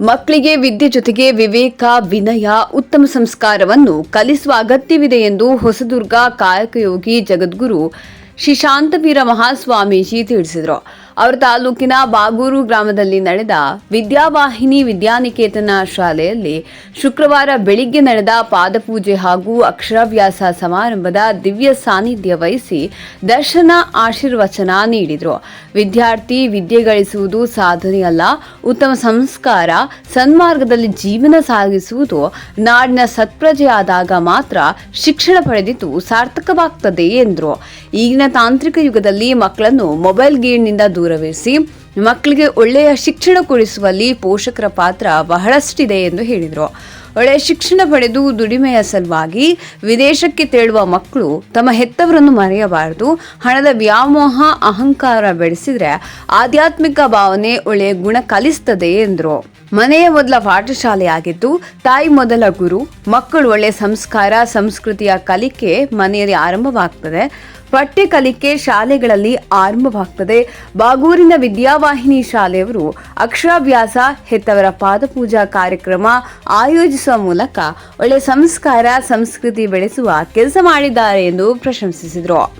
ಮಕ್ಕಳಿಗೆ ವಿದ್ಯೆ ಜೊತೆಗೆ ವಿವೇಕ, ವಿನಯ, ಉತ್ತಮ ಸಂಸ್ಕಾರವನ್ನು ಕಲಿಸುವ ಅಗತ್ಯವಿದೆ ಎಂದು ಹೊಸದುರ್ಗ ಕಾಯಕಯೋಗಿ ಜಗದ್ಗುರು ಶ್ರೀ ಶಾಂತವೀರ ಮಹಾಸ್ವಾಮೀಜಿ ತಿಳಿಸಿದರು. ಅವರ ತಾಲೂಕಿನ ಬಾಗೂರು ಗ್ರಾಮದಲ್ಲಿ ನಡೆದ ವಿದ್ಯಾವಾಹಿನಿ ವಿದ್ಯಾನಿಕೇತನ ಶಾಲೆಯಲ್ಲಿ ಶುಕ್ರವಾರ ಬೆಳಿಗ್ಗೆ ನಡೆದ ಪಾದಪೂಜೆ ಹಾಗೂ ಅಕ್ಷರಾಭ್ಯಾಸ ಸಮಾರಂಭದ ದಿವ್ಯ ಸಾನ್ನಿಧ್ಯ ವಹಿಸಿ ದರ್ಶನ ಆಶೀರ್ವಚನ ನೀಡಿದರು. ವಿದ್ಯಾರ್ಥಿ ವಿದ್ಯೆ ಗಳಿಸುವುದು ಸಾಧನೆಯಲ್ಲ, ಉತ್ತಮ ಸಂಸ್ಕಾರ, ಸನ್ಮಾರ್ಗದಲ್ಲಿ ಜೀವನ ಸಾಗಿಸುವುದು ನಾಡಿನ ಸತ್ಪ್ರಜೆಯಾದಾಗ ಮಾತ್ರ ಶಿಕ್ಷಣ ಪಡೆದಿದ್ದು ಸಾರ್ಥಕವಾಗ್ತದೆ ಎಂದರು. ಈಗಿನ ತಾಂತ್ರಿಕ ಯುಗದಲ್ಲಿ ಮಕ್ಕಳನ್ನು ಮೊಬೈಲ್ ಗೇಮ್ನಿಂದ ದೂರವಿರಿಸಿ. ಮಕ್ಕಳಿಗೆ ಒಳ್ಳೆಯ ಶಿಕ್ಷಣ ಕೊಡಿಸುವಲ್ಲಿ ಪೋಷಕರ ಪಾತ್ರ ಬಹಳಷ್ಟಿದೆ ಎಂದು ಹೇಳಿದರು. ಒಳ್ಳೆಯ ಶಿಕ್ಷಣ ಪಡೆದು ದುಡಿಮೆಯ ಸಲುವಾಗಿ ವಿದೇಶಕ್ಕೆ ತೆರಳುವ ಮಕ್ಕಳು ತಮ್ಮ ಹೆತ್ತವರನ್ನು ಮರೆಯಬಾರದು. ಹಣದ ವ್ಯಾಮೋಹ, ಅಹಂಕಾರ ಬೆಳೆಸಿದ್ರೆ ಆಧ್ಯಾತ್ಮಿಕ ಭಾವನೆ ಒಳ್ಳೆಯ ಗುಣ ಕಲಿಸ್ತದೆ ಎಂದರು. ಮನೆಯ ಮೊದಲ ಪಾಠಶಾಲೆಯಾಗಿದ್ದು, ತಾಯಿ ಮೊದಲ ಗುರು, ಮಕ್ಕಳು ಒಳ್ಳೆಯ ಸಂಸ್ಕಾರ, ಸಂಸ್ಕೃತಿಯ ಕಲಿಕೆ ಮನೆಯಲ್ಲಿ ಆರಂಭವಾಗ್ತದೆ. ಪಠ್ಯ ಕಲಿಕೆ ಶಾಲೆಗಳಲ್ಲಿ ಆರಂಭವಾಗ್ತದೆ. ಬಾಗೂರಿನ ವಿದ್ಯಾವಾಹಿನಿ ಶಾಲೆಯವರು ಅಕ್ಷರಾಭ್ಯಾಸ, ಹೆತ್ತವರ ಪಾದಪೂಜಾ ಕಾರ್ಯಕ್ರಮ ಆಯೋಜಿಸುವ ಮೂಲಕ ಒಳ್ಳೆ ಸಂಸ್ಕಾರ ಸಂಸ್ಕೃತಿ ಬೆಳೆಸುವ ಕೆಲಸ ಮಾಡಿದ್ದಾರೆ ಎಂದು ಪ್ರಶಂಸಿಸಿದರು.